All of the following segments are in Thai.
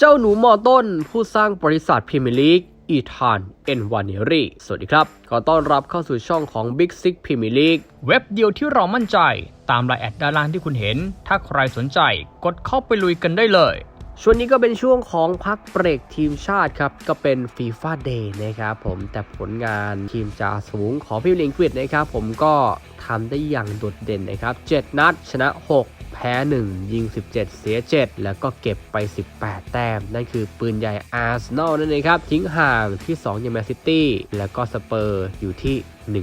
เจ้าหนูมอต้น ผู้สร้างบริษัทพรีเมียร์ลีกอีธานเอ็นวานิรีสวัสดีครับ ขอต้อนรับเข้าสู่ช่องของ Big Six Premier League เว็บเดียวที่เรามั่นใจตามรายแอดด้านล่างที่คุณเห็น ถ้าใครสนใจกดเข้าไปลุยกันได้เลยช่วงนี้ก็เป็นช่วงของพักเบรกทีมชาติครับ ก็เป็นฟีฟ่าเดย์นะครับผมแต่ผลงานทีมจ่าสูงของพี่ลิงกฤษนะครับผมก็ทำได้อย่างโดดเด่นนะครับ 7 นัดชนะ 6 แพ้ 1 ยิง 17 เสีย 7 แล้วก็เก็บไป 18 แต้ม นั่นคือปืนใหญ่อาร์เซนอลนั่นเองครับ ทิ้งห่างที่2ยังแมนซิตี้แล้วก็สเปอร์อยู่ที่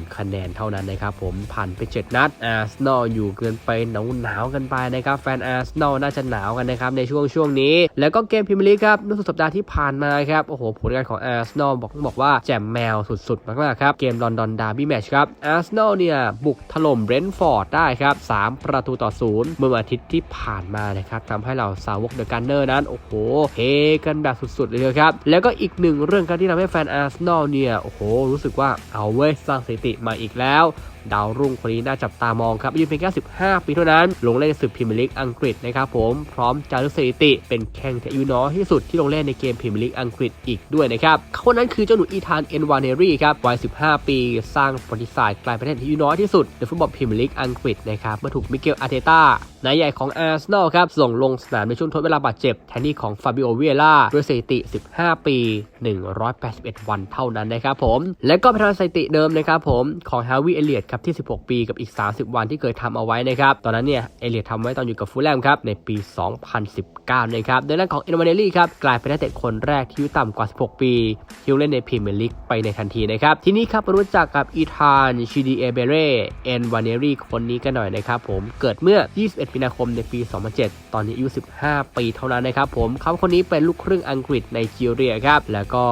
1คะแนนเท่านั้นนะครับผมผ่านไป 7 นัดอาร์เซนอลอยู่เกินไปหนาวหนาวกันไปนะครับแฟนอาร์เซนอลน่าจะหนาวกันนะครับในช่วงช่วงนี้ แล้วก็เกมพรีเมียร์ลีกครับในสุดสัปดาห์ที่ผ่านมาครับโอ้โหผลงานของอาร์เซนอลบอกบอกว่าแจ่มแมวสุดๆมากๆครับเกมลอนดอนดาร์บี้แมตช์ครับอาร์เซนอลเนี่ยบุกถล่มเบรนท์ฟอร์ดได้ครับ3ประตูต่อศูนย์เมื่อวันอาทิตย์ที่ผ่านมานะครับทำให้เราสาวกเดอะกันเนอร์นั้น โอ้โหเฮกันแบบสุดๆ เลยครับ แล้วก็อีกหนึ่งเรื่องการที่ทำให้แฟนอาร์เซนอลเนี่ย โอ้โห รู้สึกว่าเอาเว้ยสร้างสถิติมาอีกแล้ว ดาวรุ่งคนนี้น่าจับตามองครับอายุเพียงแค่ 15 ปีเท่านั้น ลงเล่นในศึกพรีเมียร์ลีกอังกฤษนะครับผมพร้อมจารึกสถิติ เป็นแข่งที่อายุน้อยที่สุดที่ลงเล่นในเกมพรีเมียร์ลีกอังกฤษอีกด้วยนะครับเขานั้นคือเจ้าหนูอีธานเอ็นวานเนรีครับวัย 15 ปี สร้างประวัติศาสตร์กลายเป็นที่อายุน้อยที่สุดในฟุตบอลพรีเมียร์ลีกอังกฤษนะครับเมื่อถูกมิเกลอาร์เตต้านายใหญ่ของอาร์เซนอลครับส่งลงสนามในช่วงทดเวลาบาดเจ็บแทนที่ของฟาบิโอเวียล่าด้วยสถิติ 15 ปี 181 วันเท่านั้นนะครับผมและก็เป็นทางสถิติเดิมนะครับผมของฮาวิเอเลียดครับที่ 16 ปีกับอีก 30 วันที่เคยทำเอาไว้นะครับตอนนั้นเนี่ยเอเลียทำไว้ตอนอยู่กับฟูลแลมครับในปี 2019นะครับโดยนั้นของเอ็นวานเนลี่ครับกลายเป็นนักเตะคนแรกที่อายุต่ำกว่า 16 ปีที่เล่นในพรีเมียร์ลีกไปในทันทีนะครับทีนี้ครับรู้จักกับอีธานชิดีเอเบเรเอ็นวานเนรี่คนนี้กันหน่อยนะครับผมเกิดเมื่อ 21 มีนาคมในปี 2007 ตอนนี้อายุ 15 ปีเท่านั้นนะครับผมเขาคนนี้เป็นลูกครึ่งอังกฤษในจีเรียครับแล้วก็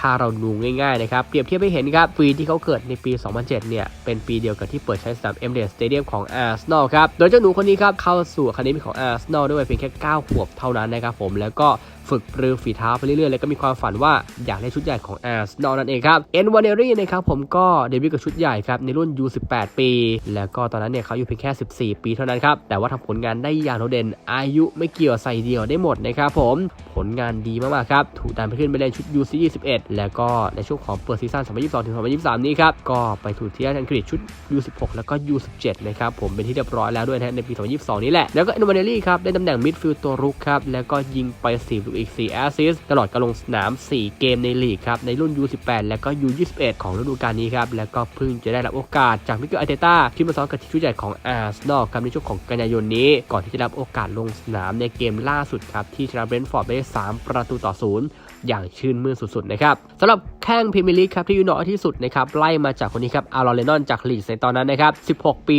ถ้าเราดูง่ายๆนะครับ เปรียบเทียบให้เห็นครับปีที่เขาเกิดในปี 2007 เนี่ย เป็นปีเดียวกับที่เปิดใช้สนามเอ็มเดสสเตเดียมของอาร์เซนอลครับ โดยเจ้าหนูคนนี้ครับเข้าสู่อะคาเดมี่ของอาร์เซนอลด้วยเพียงแค่ 9 ขวบเท่านั้นนะครับผม แล้วก็ฝึกปรือฝีเท้าไปเรื่อยๆ แล้วก็มีความฝันว่าอยากได้ชุดใหญ่ของอาร์เซนอลนั่นเองครับเอ็นวานเนรี่นะครับผมก็เดบิวต์กับชุดใหญ่ครับในรุ่น U18 ปี แล้วก็ตอนนั้นเนี่ยเขาอยู่เพียงแค่ 14 ปีเท่านั้นครับแต่ว่าทำผลงานได้อย่างโดดเด่น อายุไม่เกี่ยวใส่เดียวได้หมดนะครับผมผลงานดีมากๆครับถูกดันไปขึ้นไปเล่นชุด U21 แล้วก็ในช่วงของเปิดซีซั่น2022ถึง2023 นี้ครับก็ไปถูกที่อังกฤษชุด U16 แล้วก็ U17 นะครับผมเป็นที่เรียบร้อยแล้วด้วยนะในปี 2022 นี้แหละแล้วก็เอ็นวานเนรี่ครับได้ตำแหน่งมิดฟิลด์ตัวรุกครับแล้วก็ยิงไป4ูอีก 4 แอสซิสต์ตลอดการลงสนาม 4 เกมในลีกครับ ในรุ่น U18 แล้วก็ U21 ของฤดูกาลนี้ครับ แล้วก็เพิ่งจะได้รับโอกาสจากมิเกลอาร์เตต้าที่มาซ้อมกับทีมชุดใหญ่ของอาร์เซนอลครับในช่วงของกันยายนนี้ ก่อนที่จะรับโอกาสลงสนามในเกมล่าสุดครับที่ชนะเบรนท์ฟอร์ดไปได้3ประตูต่อศูนย์อย่างชื่นมื่นสุดๆนะครับสำหรับแข้งพรีเมียร์ลีกครับที่อายุน้อยที่สุดนะครับไล่มาจากคนนี้ครับอารอนเลนอนจากลีดในตอนนั้นนะครับ 16 ปี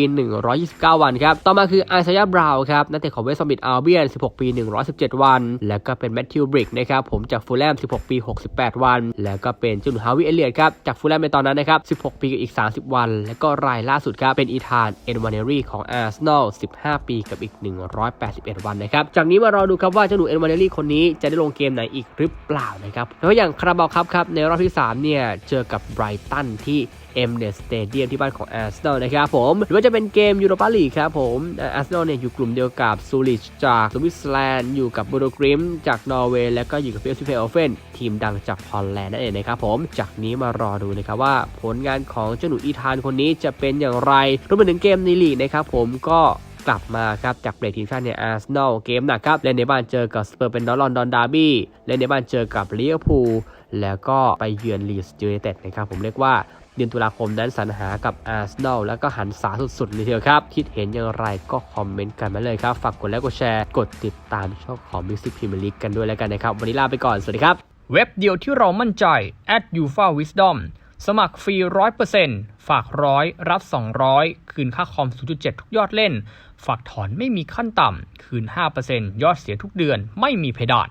129 วันครับต่อมาคืออซายาบราวครับนักเตะของเวสต์มิดอัลเบียน 16 ปี 117 วัน แล้วก็เป็นแมทธิวบริกนะครับผมจากฟูลแลม 16 ปี 68 วัน แล้วก็เป็นจุนฮาวิเอเลียดครับจากฟูลแลมในตอนนั้นนะครับ 16 ปีกับอีก 30 วัน แล้วก็รายล่าสุดครับเป็นอีธานเอ็นวานเนรีของอาร์เซนอล 15 ปีกับอีก 181 วันนะครับจากนี้มารอดูครับว่าเจ้าหนูเอ็นวานเนรีคนนี้จะได้ลงเกมไหนอีกหรือเปล่านะครับแล้วอย่างคาราบาลครับครับในรอบที่ 3 เนี่ยเจอกับไบรตันที่เอ็มเนสสเตเดียมที่บ้านของอาร์เซนอลนะครับผมหรือว่าจะเป็นเกมยูโรปาลีกครับผมอาร์เซนอลเนี่ยอยู่กลุ่มเดียวกับซูริชจากสวิตเซอร์แลนด์อยู่กับบูโดกริมจากนอร์เวย์แล้วก็อยู่กับเฟลซิเฟลเฟนทีมดังจากฮอลแลนด์นั่นเองนะครับผมจากนี้มารอดูนะครับว่าผลงานของเจ้าหนูอีธานคนนี้จะเป็นอย่างไรรวมไปถึงเกมในลีกนะครับผมก็กลับมาครับจากเบรกทีมชาติเนี่ยอาร์เซนอลเกมหนักครับ เล่นในบ้านเจอกับสเปอร์เป็นลอนดอนดาร์บี้เล่นในบ้านเจอกับลิเวอร์พูลแล้วก็ไปเยือนลีสยูไนเต็ดนะครับผมเรียกว่า เดือนตุลาคมนั้นสรรหากับอาร์เซนอลแล้วก็หันษาสุดๆเลยทีเดียวครับ คิดเห็นอย่างไรก็คอมเมนต์กันมาเลยครับ ฝากกดไลค์กดแชร์กดติดตามช่องของ Music Premier League กันด้วยแล้วกันนะครับ วันนี้ลาไปก่อน สวัสดีครับ เว็บเดียวที่เรามั่นใจ at u f a Wisdom สมัครฟรี 100%ฝากร้อยรับ 200 คืนค่าคอม 0.7 ทุกยอดเล่น ฝากถอนไม่มีขั้นต่ำ คืน 5%ยอดเสียทุกเดือน ไม่มีเพดาน